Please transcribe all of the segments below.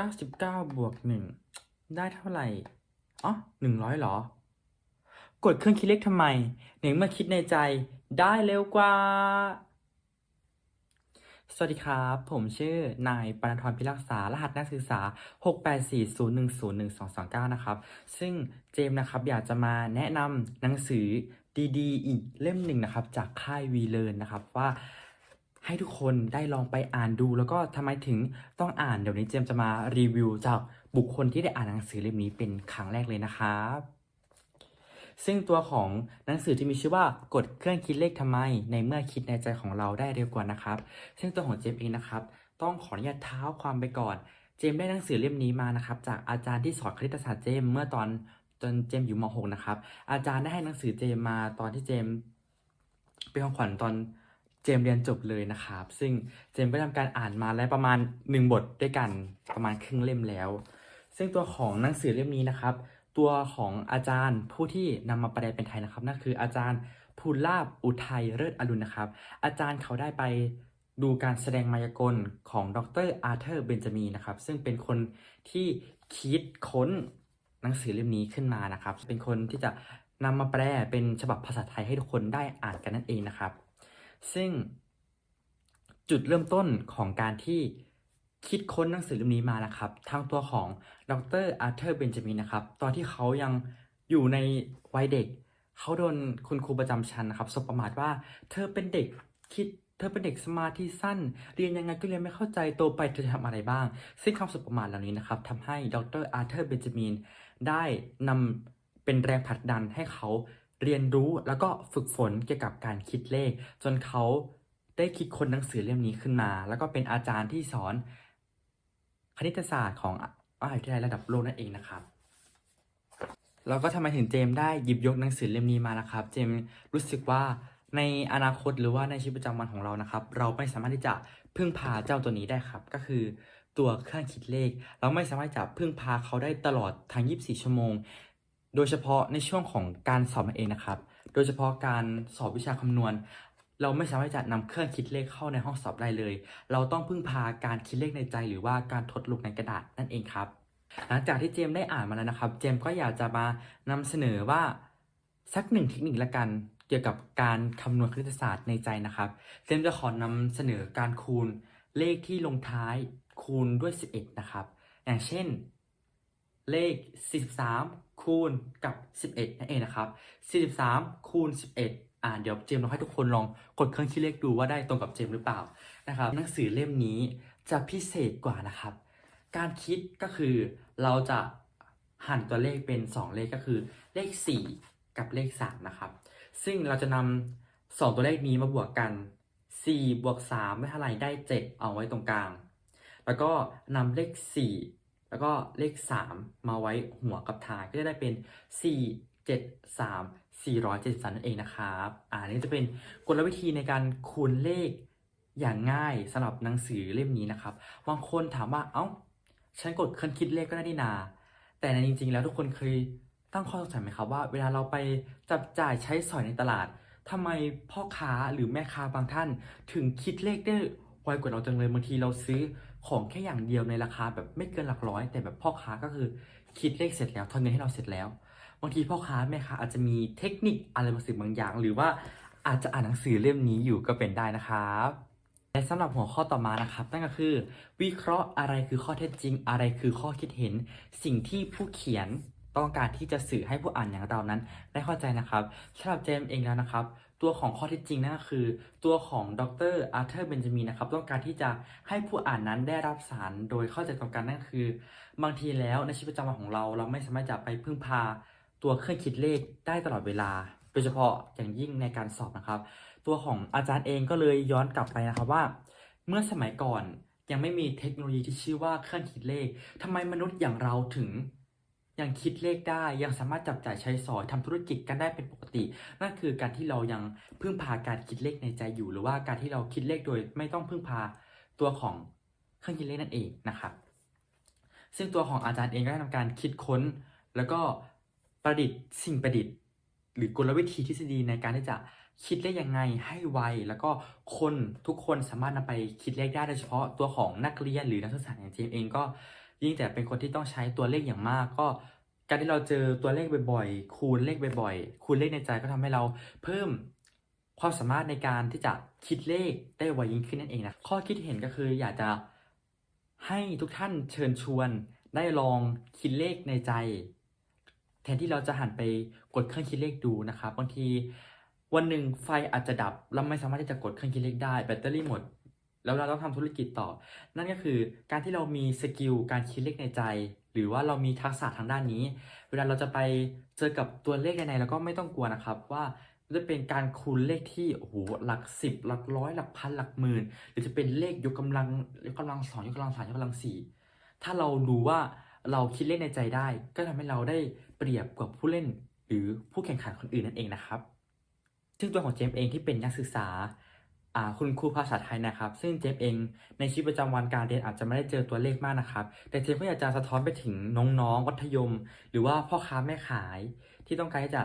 99 บวก 1 ได้เท่าไหร่ อ๋อ 100เหรอ กดเครื่องคิดเลขทำไมในเมื่อคิดในใจได้เร็วกว่า สวัสดีครับ ผมชื่อนายปนทรพิรักษารหัสนักศึกษา 6840101229นะครับ ซึ่งเจมส์นะครับ อยากจะมาแนะนำหนังสือดีๆ อีกเล่มหนึ่งนะครับ จากค่ายวีเลนนะครับว่า ให้ทุกคนได้ลองไปอ่านดู แล้วก็ทำไมถึงต้องอ่านเดี๋ยวนี้เจมจะมารีวิวจากบุคคลที่ได้อ่านหนังสือเล่มนี้เป็นครั้งแรกเลยนะครับซึ่งตัวของหนังสือที่มีชื่อว่ากดเครื่องคิดเลขทำไม ในเมื่อคิดในใจของเราได้เร็วกว่านะครับ ซึ่งตัวของเจมเองนะครับ ต้องขออนุญาตเท้าความไปก่อน เจมได้หนังสือเล่มนี้มานะครับ จากอาจารย์ที่สอนคณิตศาสตร์เจมเมื่อตอนตอนเจมอยู่ม .6 นะครับ อาจารย์ได้ให้หนังสือเจมมาตอนที่เจมเป็นของขวัญตอน เจมเรียนจบเลยนะครับ ซึ่งเจมก็ทำการอ่านมาแล้วประมาณหนึ่งบทด้วยกันประมาณครึ่งเล่มแล้ว ซึ่งตัวของหนังสือเล่มนี้นะครับ ตัวของอาจารย์ผู้ที่นำมาแปลเป็นไทยนะครับนั่นคืออาจารย์ภูลาภอุทัยเลิศอรุณนะครับ อาจารย์เขาได้ไปดูการแสดงมายากลของดรอาร์เธอร์เบนจามีนนะครับ ซึ่งเป็นคนที่คิดค้นหนังสือเล่มนี้ขึ้นมานะครับ เป็นคนที่จะนำมาแปลเป็นฉบับภาษาไทยให้ทุกคนได้อ่านกันนั่นเองนะครับ ซึ่งจุดเริ่มต้นของการที่คิดค้นหนังสือเล่มนี้มานะครับทางตัวของดรอาร์เธอร์เบนจามินนะครับ ตอนที่เขายังอยู่ในวัยเด็ก เขาโดนคุณครูประจำชั้นนะครับสบประมาทว่า เธอเป็นเด็กคิด เธอเป็นเด็กสมาธิสั้น เรียนยังไงก็เรียนไม่เข้าใจโตไปเธอจะทำอะไรบ้าง ซึ่งคำสบประมาทเหล่านี้นะครับทำให้ดรอาร์เธอร์เบนจามินได้นำเป็นแรงผลักดันให้เขา เรียนรู้แล้วก็ฝึกฝนเกี่ยวกับการคิดเลข จนเขาได้คิดคนหนังสือเล่มนี้ขึ้นมา แล้วก็เป็นอาจารย์ที่สอนคณิตศาสตร์ของมหาวิทยาลัยระดับโลกนั่นเองนะครับแล้วก็ทำไมถึงเจมได้หยิบยกหนังสือเล่มนี้มานะครับ เจมรู้สึกว่าในอนาคตหรือว่าในชีวิตประจำวันของเรานะครับ เราไม่สามารถที่จะพึ่งพาเจ้าตัวนี้ได้ครับ ก็คือตัวเครื่องคิดเลข เราไม่สามารถจะพึ่งพาเขาได้ตลอดทั้ง 24 ชั่วโมง โดยเฉพาะในช่วงของการสอบนั่นเองนะครับ โดยเฉพาะการสอบวิชาคำนวณ เราไม่สามารถจะนำเครื่องคิดเลขเข้าในห้องสอบได้เลย เราต้องพึ่งพาการคิดเลขในใจหรือว่าการทดลงในกระดาษนั่นเองครับ หลังจากที่เจมส์ได้อ่านมาแล้วนะครับ เจมส์ก็อยากจะมานำเสนอว่าสักหนึ่งเทคนิคละกันเกี่ยวกับการคำนวณคณิตศาสตร์ในใจนะครับ เจมส์จะขอนำเสนอการคูณเลขที่ลงท้ายคูณด้วย 11 นะครับ อย่างเช่น เลข 43 คูณกับ 11 นั่นเองนะครับ 43 คูณ 11 อ่าเดี๋ยวเจมส์ลองให้ทุกคนลองกดเครื่องคิดเลขดูว่าได้ตรงกับเจมส์หรือเปล่านะครับ หนังสือเล่มนี้จะพิเศษกว่านะครับ การคิดก็คือเราจะหั่นตัวเลขเป็น 2 เลขก็คือเลข 4 กับเลข 3 นะครับ ซึ่งเราจะนำสองตัวเลขนี้มาบวกกัน 4 บวก3ไม่เท่าไหร่ได้ 7 เอาไว้ตรงกลาง แล้วก็นำเลข 4 แล้วก็เลข 3 มาไว้หัวกับท้ายก็จะได้เป็น 4 7 3 473นั่นเองนะครับอ่านี่จะเป็นกลวิธีในการคูณเลขอย่างง่ายสำหรับหนังสือเล่มนี้นะครับบางคนถามว่าเอ้าฉันกดเครื่องคิดเลขก็ได้นี่นา แต่ในจริง ๆ แล้วทุกคนเคยตั้งข้อสงสัยไหมครับว่า เวลาเราไปจับจ่ายใช้สอยในตลาดทำไมพ่อค้าหรือแม่ค้าบางท่าน ถึงคิดเลขได้ไวกว่าเราจังเลยบางทีเราซื้อ ของแค่อย่างเดียวในราคาแบบไม่เกินหลักร้อย แต่แบบพ่อค้าก็คือคิดเลขเสร็จแล้วทอนเงินให้เราเสร็จแล้วบางทีพ่อค้าแม่ค้าอาจจะมีเทคนิคอะไรบางสิ่งบางอย่าง หรือว่าอาจจะอ่านหนังสือเล่มนี้อยู่ก็เป็นได้นะครับและสำหรับหัวข้อต่อมานะครับ นั่นก็คือ วิเคราะห์อะไรคือข้อเท็จจริง อะไรคือข้อคิดเห็น สิ่งที่ผู้เขียนต้องการที่จะสื่อให้ผู้อ่านอย่างเรานั้น ได้เข้าใจนะครับสำหรับเจมส์เองแล้วนะครับ ตัวของข้อเท็จจริงนั่นก็คือ ตัวของดรอาร์เธอร์เบนจามินนะครับต้องการที่จะให้ผู้อ่านนั้นได้รับสารโดยเข้าใจตรงกันนั่นคือ บางทีแล้วในชีวิตประจำวันของเรา เราไม่สามารถจะไปพึ่งพา ตัวเครื่องคิดเลขได้ตลอดเวลา โดยเฉพาะอย่างยิ่งในการสอบนะครับ ตัวของอาจารย์เองก็เลยย้อนกลับไปนะครับว่า เมื่อสมัยก่อนยังไม่มีเทคโนโลยีที่ชื่อว่าเครื่องคิดเลขทำไมมนุษย์อย่างเราถึง ยังคิดเลขได้ยังสามารถจับจ่ายใช้สอยทำธุรกิจกันได้เป็นปกติ นั่นคือการที่เรายังพึ่งพาการคิดเลขในใจอยู่ หรือว่าการที่เราคิดเลขโดยไม่ต้องพึ่งพาตัวของเครื่องคิดเลขนั่นเองนะครับซึ่งตัวของอาจารย์เองก็ได้ทำการคิดค้น แล้วก็ประดิษฐ์สิ่งประดิษฐ์ หรือกลวิธีทฤษฎีในการที่จะคิดเลขยังไงให้ไว แล้วก็คนทุกคนสามารถนำไปคิดเลขได้โดยเฉพาะตัวของนักเรียนหรือนักศึกษาอย่างเจมเองก็ ยิ่งแต่เป็นคนที่ต้องใช้ตัวเลขอย่างมาก ก็การที่เราเจอตัวเลขบ่อยๆ คูณเลขบ่อยๆ คูณเลขในใจก็ทำให้เราเพิ่มความสามารถในการที่จะคิดเลขได้ไวยิ่งขึ้นนั่นเองนะข้อคิดเห็นก็คืออยากจะให้ทุกท่านเชิญชวนได้ลองคิดเลขในใจ แทนที่เราจะหันไปกดเครื่องคิดเลขดูนะครับบางทีวันหนึ่งไฟอาจจะดับเราไม่สามารถที่จะกดเครื่องคิดเลขได้แบตเตอรี่หมด แล้วเราต้องทำธุรกิจต่อ นั่นก็คือการที่เรามีสกิลการคิดเลขในใจ หรือว่าเรามีทักษะทางด้านนี้ เวลาเราจะไปเจอกับตัวเลขในๆเราก็ไม่ต้องกลัวนะครับว่าจะเป็นการคูณเลขที่โอ้โหหลักสิบหลักร้อยหลักพันหลักหมื่น หรือจะเป็นเลขยกกำลังยกกำลังสองยกกำลังสามยกกำลังสี่ถ้าเรารู้ว่าเราคิดเลขในใจได้ ก็ทำให้เราได้เปรียบกว่าผู้เล่น หรือผู้แข่งขันคนอื่นนั่นเองนะครับ ซึ่งตัวของเจมส์เองที่เป็นนักศึกษา คุณครูภาษาไทยนะครับ ซึ่งเจมเองในชีวิตประจำวันการเรียนอาจจะไม่ได้เจอตัวเลขมากนะครับ แต่เจมก็อยากจะสะท้อนไปถึงน้องๆมัธยม หรือว่าพ่อค้าแม่ขาย ที่ต้องการที่จะ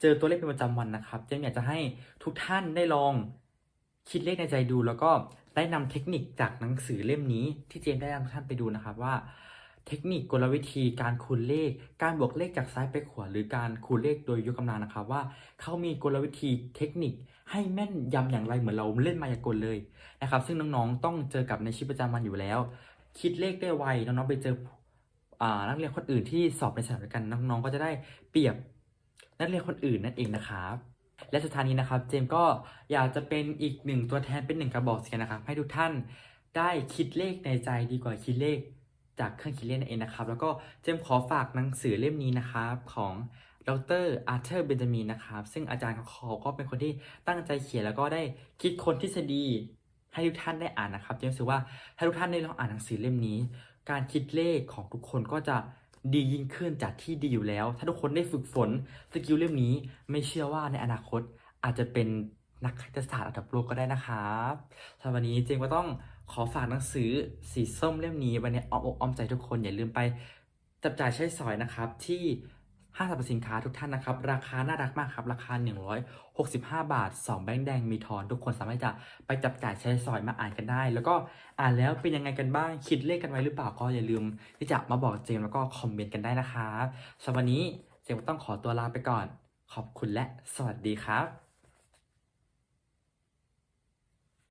เจอตัวเลขเป็นประจำวันนะครับ เจมอยากจะให้ทุกท่านได้ลองคิดเลขในใจดู แล้วก็ได้นำเทคนิคจากหนังสือเล่มนี้ ที่เจมได้นำทุกท่านไปดูนะครับว่า เทคนิคกลวิธีการคูณเลข การบวกเลขจากซ้ายไปขวาหรือการคูณเลขโดยยกกำลังนะครับว่าเขามีกลวิธีเทคนิค ให้แม่นยำอย่างไรเหมือนเราเล่นมายากลเลยนะครับ ซึ่งน้องๆต้องเจอกับในชีวิตประจำวันอยู่แล้ว คิดเลขได้ไวน้องๆไปเจออ่านักเรียนคนอื่นที่สอบในสถานการณ์น้องๆก็จะได้เปรียบนักเรียนคนอื่นนั่นเองนะครับและสุดท้ายนี้นะครับ เจมส์ก็อยากจะเป็นอีกหนึ่งตัวแทนเป็นหนึ่งกระบอกเสียงนะครับ ให้ทุกท่านได้คิดเลขในใจดีกว่าคิดเลขจากเครื่องคิดเลขนั่นเองนะครับ แล้วก็เจมส์ขอฝากหนังสือเล่มนี้นะครับของ ดรอาร์เธอร์เบนจามินนะครับ ซึ่งอาจารย์ของเขาก็เป็นคนที่ตั้งใจเขียนแล้วก็ได้คิดคนทฤษฎีให้ทุกท่านได้อ่านนะครับเจมส์รู้สึกว่าถ้าทุกท่านได้ลองอ่านหนังสือเล่มนี้ การคิดเลขของทุกคนก็จะดียิ่งขึ้นจากที่ดีอยู่แล้ว ถ้าทุกคนได้ฝึกฝนสกิลเล่มนี้ไม่เชื่อว่าในอนาคตอาจจะเป็นนักคณิตศาสตร์ระดับโลกก็ได้นะครับสำหรับวันนี้เจมส์ก็ต้องขอฝากหนังสือสีส้มเล่มนี้ไว้ในอ้อมอกอ้อมใจทุกคนอย่าลืมไปจับจ่ายใช้สอยนะครับที่ ห้างสรรพสินค้าทุกท่านนะครับ ราคาน่ารักมากครับ ราคา 165 บาท 2 แบงค์แดงมีทอน ทุกคนสามารถจะไปจับจ่ายใช้สอยมาอ่านกันได้ แล้วก็อ่านแล้วเป็นยังไงกันบ้าง คิดเลขกันไว้หรือเปล่าก็อย่าลืม ที่จะมาบอกเจมแล้วก็คอมเมนต์กันได้นะครับสำหรับวันนี้เจมต้องขอตัวลาไปก่อน ขอบคุณและสวัสดีครับ